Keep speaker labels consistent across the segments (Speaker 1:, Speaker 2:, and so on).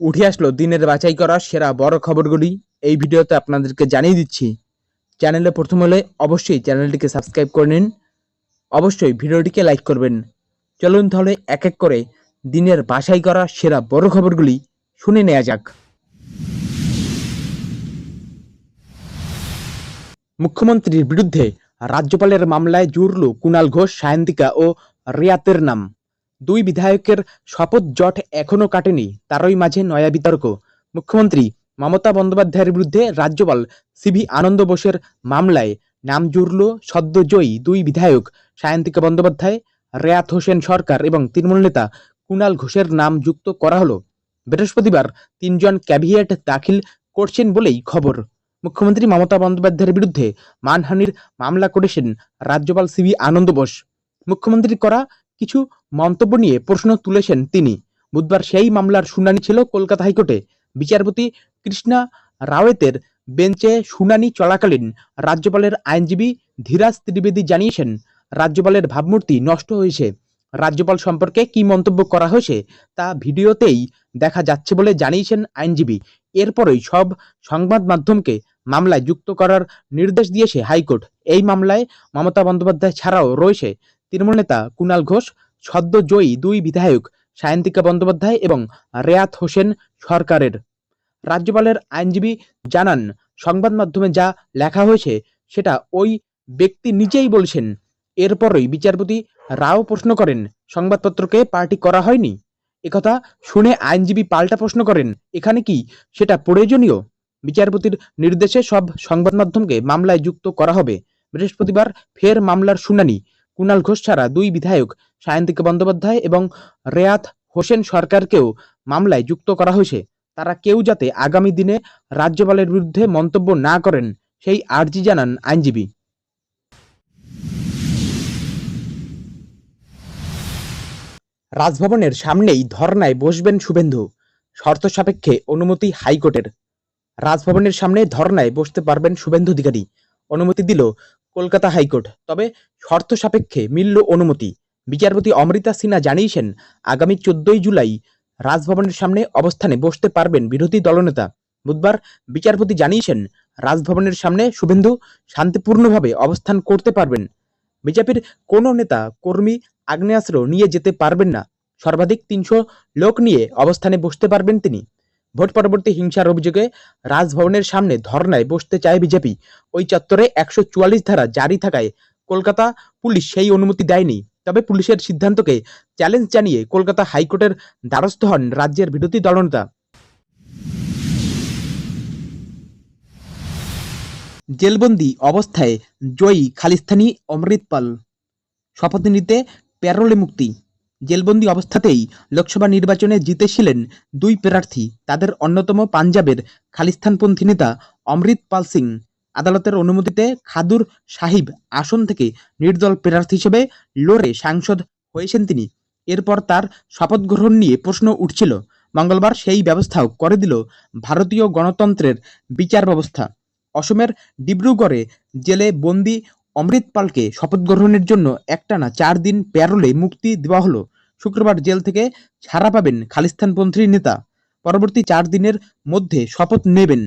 Speaker 1: উঠে আসলো দিনের বাছাই করা সেরা বড় খবরগুলি এই ভিডিওতে আপনাদেরকে জানিয়ে দিচ্ছি। চ্যানেলে প্রথম হলে অবশ্যই চ্যানেলটিকে সাবস্ক্রাইব করে নিন। অবশ্যই ভিডিওটিকে লাইক করবেন। চলুন তাহলে এক এক করে দিনের বাছাই করা সেরা বড় খবরগুলি শুনে নেওয়া যাক। মুখ্যমন্ত্রীর বিরুদ্ধে রাজ্যপালের মামলায় জুড়ল কুণাল ঘোষ, সায়ন্তিকা ও রিয়াতের নাম। দুই বিধায়কের শপথ জট এখনও কাটেনি, তারই মাঝে নয়া বিতর্ক। মুখ্যমন্ত্রী মমতা বন্দ্যোপাধ্যায়ের বিরুদ্ধে রাজ্যপাল সিভি আনন্দ বোসের মামলায় নাম জুড়ল সদ্যজয়ী দুই বিধায়ক সায়ন্তিকা বন্দ্যোপাধ্যায়, রেয়াত হোসেন সরকার এবং তৃণমূল নেতা কুণাল ঘোষের নাম যুক্ত করা হলো। বৃহস্পতিবার তিনজন ক্যাভিয়েট দাখিল করছেন বলেই খবর। মুখ্যমন্ত্রী মমতা বন্দ্যোপাধ্যায়ের বিরুদ্ধে মানহানির মামলা করেছেন রাজ্যপাল সিভি আনন্দ বোস। মুখ্যমন্ত্রীর করা কিছু মন্তব্য নিয়ে প্রশ্ন তুলেছেন তিনি। বুধবার সেই মামলার শুনানি ছিল কলকাতা হাইকোর্টে। বিচারপতি কৃষ্ণা রাওয়েতের বেঞ্চে শুনানি চলাকালীন রাজ্যপালের আইনজীবী ধীরাজ ত্রিবেদী জানিয়েছেন, রাজ্যপালের ভাবমূর্তি নষ্ট হয়েছে। রাজ্যপাল সম্পর্কে কি মন্তব্য করা হয়েছে তা ভিডিওতেই দেখা যাচ্ছে বলে জানিয়েছেন আইনজীবী। এরপরই সব সংবাদ মাধ্যমকে মামলায় যুক্ত করার নির্দেশ দিয়েছে হাইকোর্ট। এই মামলায় মমতা বন্দ্যোপাধ্যায় ছাড়াও রয়েছে তৃণমূল নেতা কুণাল ঘোষ সদ্য জয়ী দুই বিধায়ক সায়ন্তিকা বন্দ্যোপাধ্যায় এবং রেয়াত হোসেন সরকারের। রাজ্যপালের আইনজীবী জানান, সংবাদ মাধ্যমে যা লেখা হয়েছে সেটা ওই ব্যক্তি নিজেই বলছেন। এরপরই বিচারপতি রাও প্রশ্ন করেন, সংবাদপত্রকে পার্টি করা হয়নি? একথা শুনে আইনজীবী পাল্টা প্রশ্ন করেন, এখানে কি সেটা প্রয়োজনীয়? বিচারপতির নির্দেশে সব সংবাদ মাধ্যমকে মামলায় যুক্ত করা হবে। বৃহস্পতিবার ফের মামলার শুনানি কুণাল ঘোষ ছাড়া দুই বিধায়ক সায়ন্তিকা বন্দ্যোপাধ্যায় এবং রেয়াত হোসেন সরকারকেও মামলায় যুক্ত করা হয়েছে। তারা কেউ যাতে আগামী দিনে রাজ্যপালের বিরুদ্ধে মন্তব্য না করেন, সেই আর্জি জানান আইনজীবী। রাজভবনের সামনেই ধর্নায় বসবেন শুভেন্দু, শর্ত সাপেক্ষে অনুমতি হাইকোর্টের। রাজভবনের সামনে ধর্নায় বসতে পারবেন শুভেন্দু অধিকারী। অনুমতি দিল কলকাতা হাইকোর্ট। তবে শর্ত সাপেক্ষে মিলল অনুমতি। বিচারপতি অমৃতা সিনহা জানিয়েছেন, আগামী চোদ্দই জুলাই রাজভবনের সামনে অবস্থানে বসতে পারবেন বিরোধী দলনেতা। বুধবার বিচারপতি জানিয়েছেন, রাজভবনের সামনে শুভেন্দু শান্তিপূর্ণভাবে অবস্থান করতে পারবেন। বিজেপির কোনো নেতা কর্মী আগ্নেয়াস্ত্র নিয়ে যেতে পারবেন না। সর্বাধিক তিনশো লোক নিয়ে অবস্থানে বসতে পারবেন তিনি। ভোট পরবর্তী হিংসার অভিযোগে রাজভবনের সামনে ধর্নায় বসতে চায় বিজেপি। ওই চত্বরে একশো চুয়াল্লিশ ধারা জারি থাকায় কলকাতা পুলিশ সেই অনুমতি দেয়নি। তবে পুলিশের সিদ্ধান্তকে চ্যালেঞ্জ জানিয়ে কলকাতা হাইকোর্টের দ্বারস্থ হন রাজ্যের বিরোধী দলনেতা। জেলবন্দি অবস্থায় জয়ী খালিস্তানি অমৃতপাল শপথ নিতে প্যারোলে মুক্তি। জেলবন্দি অবস্থাতেই লোকসভা নির্বাচনে জিতেছিলেন দুই প্রার্থী। তাদের অন্যতম পাঞ্জাবের খালিস্তানপন্থী নেতা অমৃত পাল সিং। আদালতের অনুমতিতে খাদুর সাহিব আসন থেকে নির্দল প্রার্থী হিসেবে লড়ে সাংসদ হয়েছেন তিনি। এরপর তার শপথ গ্রহণ নিয়ে প্রশ্ন উঠছিল। মঙ্গলবার সেই ব্যবস্থাও করে দিল ভারতীয় গণতন্ত্রের বিচার ব্যবস্থা। অসমের ডিব্রুগড়ে জেলে বন্দি অমৃত পালকে শপথ গ্রহণের জন্য একটানা চার দিন প্যারোলে মুক্তি দেওয়া হলো। শুক্রবার জেল থেকে ছাড়া পাবেন খালিস্তানপন্থী নেতা। পরবর্তী চার দিনের মধ্যে শপথ নেবেন।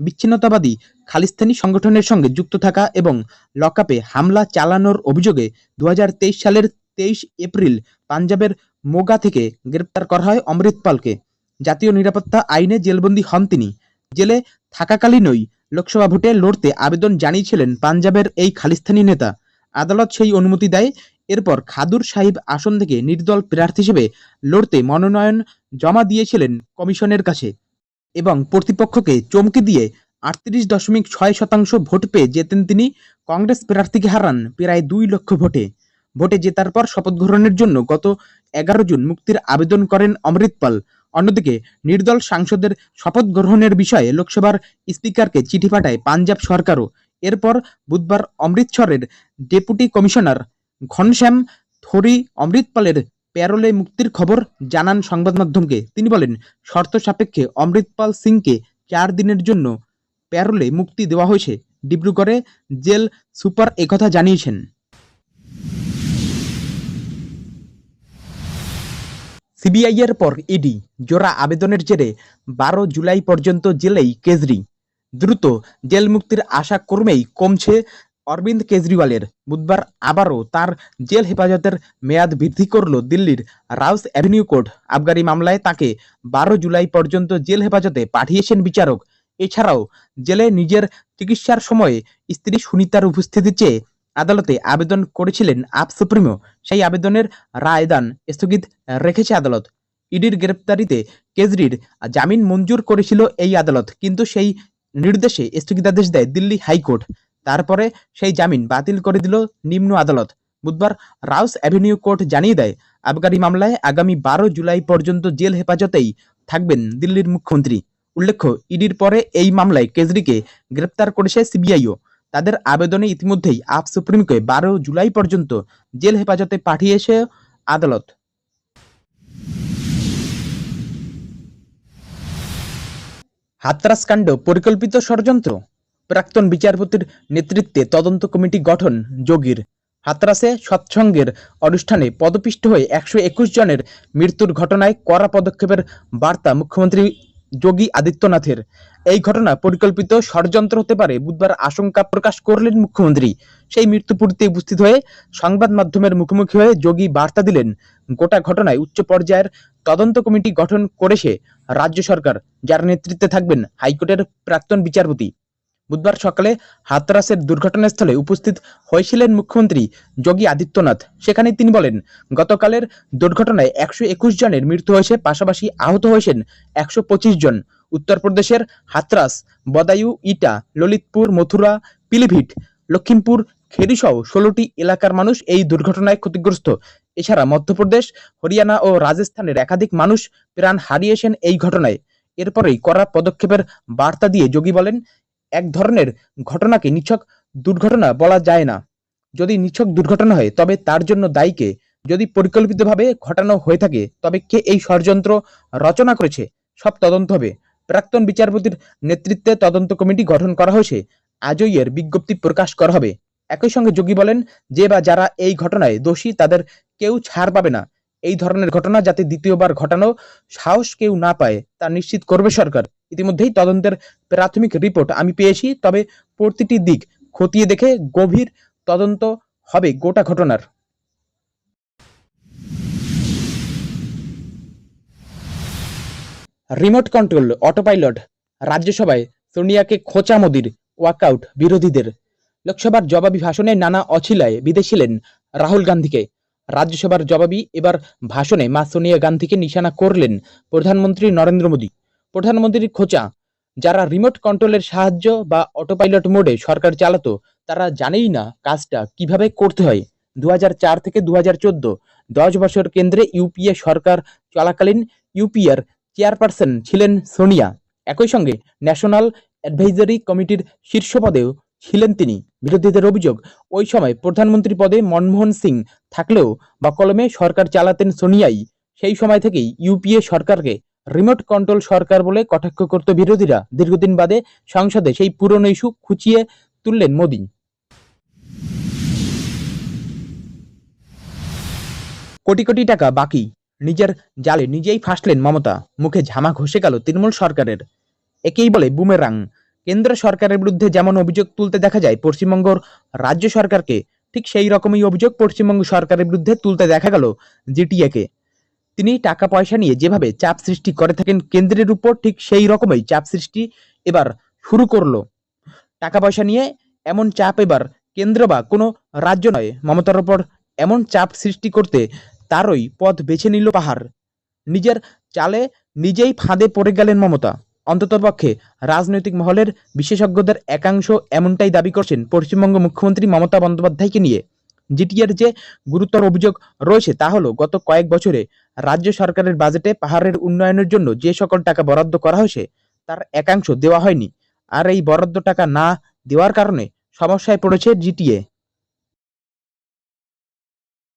Speaker 1: বিচ্ছিন্নতাবাদী খালিস্তানি সংগঠনের সঙ্গে যুক্ত থাকা এবং লকআপে হামলা চালানোর অভিযোগে দু হাজার তেইশ সালের তেইশ এপ্রিল পাঞ্জাবের মোগা থেকে গ্রেপ্তার করা হয় অমৃতপালকে জাতীয় নিরাপত্তা আইনে জেলবন্দী হন তিনি। জেলে থাকাকালীনই লোকসভা ভোটে লড়তে আবেদন জানিয়েছিলেন পাঞ্জাবের এই খালিস্তানি নেতা। আদালত সেই অনুমতি দেয়। এরপর খাদুর সাহিব আসন থেকে নির্দল প্রার্থী হিসেবে লড়তে মনোনয়ন জমা দিয়েছিলেন কমিশনের কাছে এবং প্রতিপক্ষকে চমকে দিয়ে আটত্রিশ দশমিক ছয় শতাংশ ভোট পেয়ে জেতেন তিনি। কংগ্রেস প্রার্থীকে হারান প্রায় দুই লক্ষ ভোটে। ভোটে জেতার পর শপথ গ্রহণের জন্য গত এগারো জুন মুক্তির আবেদন করেন অমৃতপাল অন্যদিকে নির্দল সাংসদের শপথ গ্রহণের বিষয়ে লোকসভার স্পিকারকে চিঠি পাঠায় পাঞ্জাব সরকারও। এরপর বুধবার অমৃতসরের ডেপুটি কমিশনার ঘনশ্যাম থরি অমৃতপালের প্যারোলে মুক্তির খবর জানান সংবাদ মাধ্যমকে। তিনি বলেন, শর্ত সাপেক্ষে অমৃতপাল সিংকে চার দিনের জন্য প্যারোলে মুক্তি দেওয়া হয়েছে। ডিব্রুগড়ে জেল সুপার একথা জানিয়েছেন। সিবিআই এর পর ইডি, জোড়া আবেদনের জেরে বারো জুলাই পর্যন্ত জেলেই কেজরি। দ্রুত জেল মুক্তির আশা কর্মেই কমছে অরবিন্দ কেজরিওয়ালের। বুধবার আবারও তার জেল হেফাজতের মেয়াদ বৃদ্ধি করল দিল্লির রাউস অ্যাভিনিউ কোর্ট। আবগারি মামলায় তাকে বারো জুলাই পর্যন্ত জেল হেফাজতে পাঠিয়েছেন বিচারক। এছাড়াও জেলে নিজের চিকিৎসার সময়ে স্ত্রী সুনিতার উপস্থিতি চেয়ে আদালতে আবেদন করেছিলেন আপ সুপ্রিমো। সেই আবেদনের রায়দান স্থগিত রেখেছে আদালত। ইডির গ্রেপ্তারিতে কেজরির জামিন মঞ্জুর করেছিল এই আদালত, কিন্তু সেই নির্দেশে স্থগিতাদেশ দেয় দিল্লি হাইকোর্ট। তারপরে সেই জামিন বাতিল করে দিল নিম্ন আদালত। বুধবার রাউস অ্যাভিনিউ কোর্ট জানিয়ে দেয়, আবগারি মামলায় আগামী বারো জুলাই পর্যন্ত জেল হেফাজতেই থাকবেন দিল্লির মুখ্যমন্ত্রী। উল্লেখ্য, ইডির পরে এই মামলায় কেজরিকে গ্রেপ্তার করেছে সিবিআইও। তাদের আবেদনে ইতিমধ্যেই আপ সুপ্রিমকে বারো জুলাই পর্যন্ত জেল হেফাজতে পাঠিয়েছে আদালত। হাতরাস কাণ্ড পরিকল্পিত ষড়যন্ত্র। প্রাক্তন বিচারপতির নেতৃত্বে তদন্ত কমিটি গঠন যোগীর। হাতরাসে সৎসঙ্গের অনুষ্ঠানে পদপিষ্ট হয়ে একশো একুশ জনের মৃত্যুর ঘটনায় কড়া পদক্ষেপের বার্তা মুখ্যমন্ত্রী যোগী আদিত্যনাথের। এই ঘটনা পরিকল্পিত ষড়যন্ত্র হতে পারে, বুধবার আশঙ্কা প্রকাশ করলেন মুখ্যমন্ত্রী। সেই মৃত্যুপুরীতে উপস্থিত হয়ে সংবাদ মাধ্যমের মুখোমুখি হয়ে যোগী বার্তা দিলেন, গোটা ঘটনায় উচ্চ পর্যায়ের তদন্ত কমিটি গঠন করেছে রাজ্য সরকার, যার নেতৃত্বে থাকবেন হাইকোর্টের প্রাক্তন বিচারপতি। বুধবার সকালে হাতরাসের দুর্ঘটনাস্থলে উপস্থিত হয়েছিলেন মুখ্যমন্ত্রী যোগী আদিত্যনাথ। সেখানে তিনি বলেন, গতকালের দুর্ঘটনায় একশো একুশ জনের মৃত্যু হয়েছে, পাশাপাশি আহত হয়েছেন একশো পঁচিশ জন। উত্তরপ্রদেশের হাতরাস, বদায়ু, ইটা, ললিতপুর, মথুরা, পিলিভিট, লক্ষিমপুর, খেরিসহ ষোলোটি এলাকার মানুষ এই দুর্ঘটনায় ক্ষতিগ্রস্ত। এছাড়া মধ্যপ্রদেশ, হরিয়ানা ও রাজস্থানের একাধিক মানুষ প্রাণ হারিয়েছেন এই ঘটনায়। এরপরেই কড়া পদক্ষেপের বার্তা দিয়ে যোগী বলেন এক ধরনের ঘটনাকে নিছক দুর্ঘটনা বলা যায় না। যদি নিছক দুর্ঘটনা হয়, তবে তার জন্য দায়ীকে যদি পরিকল্পিতভাবে ঘটানো হয়ে থাকে, তবে কে এই ষড়যন্ত্র রচনা করেছে? সব তদন্ত হবে। প্রাক্তন বিচারপতির নেতৃত্বে তদন্ত কমিটি গঠন করা হয়েছে। আজই এর বিজ্ঞপ্তি প্রকাশ করা হবে। একই সঙ্গে যোগী বলেন, যে বা যারা এই ঘটনায় দোষী, তাদের কেউ ছাড় পাবে না। এই ধরনের ঘটনা যাতে দ্বিতীয়বার ঘটানো সাহস কেউ না পায়, তা নিশ্চিত করবে সরকার। ইতিমধ্যেই তদন্তের প্রাথমিক রিপোর্ট আমি পেয়েছি, তবে প্রতিটি দিক খতিয়ে দেখে গভীর তদন্ত হবে গোটা ঘটনার। রিমোট কন্ট্রোল, অটোপাইলট, রাজ্যসভায় সোনিয়াকে খোঁচা মোদির ওয়াকআউট বিরোধীদের। লোকসভার জবাবি ভাষণে নানা অছিলায় বিদেশিলেন রাহুল গান্ধীকে। রাজ্যসভার জবাবি এবার ভাষণে মা সোনিয়া গান্ধীকে নিশানা করলেন প্রধানমন্ত্রী নরেন্দ্র মোদী। প্রধানমন্ত্রীর খোঁচা, যারা রিমোট কন্ট্রোলের সাহায্য বা অটোপাইলট মোডে সরকার চালাতো, তারা জানেই না কাজটা কীভাবে করতে হয়। দু হাজার চার থেকে দু হাজার চোদ্দ, দশ বছর কেন্দ্রে ইউপিএ সরকার চলাকালীন ইউপিএর চেয়ারপারসন ছিলেন সোনিয়া। একই সঙ্গে ন্যাশনাল অ্যাডভাইজারি কমিটির শীর্ষ পদেও ছিলেন তিনি। বিরোধীদের অভিযোগ, ওই সময় প্রধানমন্ত্রী পদে মনমোহন সিং থাকলেও বা কলমে সরকার চালাতেন সোনিয়াই, সেই সময় থেকেই ইউপিএ সরকারকে রিমোট কন্ট্রোল সরকার বলে কটাক্ষ করত বিরোধীরা। দীর্ঘদিন বাদে সংসদে সেই পুরনো ইস্যু খুঁচিয়ে তুললেন মোদী। কোটি কোটি টাকা বাকি, নিজের জালে নিজেই ফাঁসলেন মমতা। মুখে ঝামা ঘষে গেল তৃণমূল সরকারের। একেই বলে বুমেরাং। কেন্দ্র সরকারের বিরুদ্ধে যেমন অভিযোগ তুলতে দেখা যায়, পশ্চিমবঙ্গর রাজ্য সরকারকে ঠিক সেই রকমই অভিযোগ পশ্চিমবঙ্গ সরকারের বিরুদ্ধে তুলতে দেখা গেল জিটিএকে। তিনি টাকা পয়সা নিয়ে যেভাবে চাপ সৃষ্টি করে থাকেন কেন্দ্রের উপর, ঠিক সেই রকমই চাপ সৃষ্টি এবার শুরু করল। টাকা পয়সা নিয়ে এমন চাপ এবার কেন্দ্র বা কোনো রাজ্য নয়, মমতার উপর এমন চাপ সৃষ্টি করতে তারই পথ বেছে নিল পাহাড়। নিজের চালে নিজেই ফাঁদে পড়ে গেলেন মমতা। অন্ততপক্ষে রাজনৈতিক মহলের বিশেষজ্ঞদের একাংশ এমনটাই দাবি করছেন পশ্চিমবঙ্গ মুখ্যমন্ত্রী মমতা বন্দ্যোপাধ্যায়কে নিয়ে। জিটিএর যে গুরুতর অভিযোগ রয়েছে তা হলো, গত কয়েক বছরে রাজ্য সরকারের বাজেটে পাহাড়ের উন্নয়নের জন্য যে সকল টাকা বরাদ্দ করা হয়েছে, তার একাংশ দেওয়া হয়নি। আর এই বরাদ্দ টাকা না দেওয়ার কারণে সমস্যায় পড়েছে জিটিএ।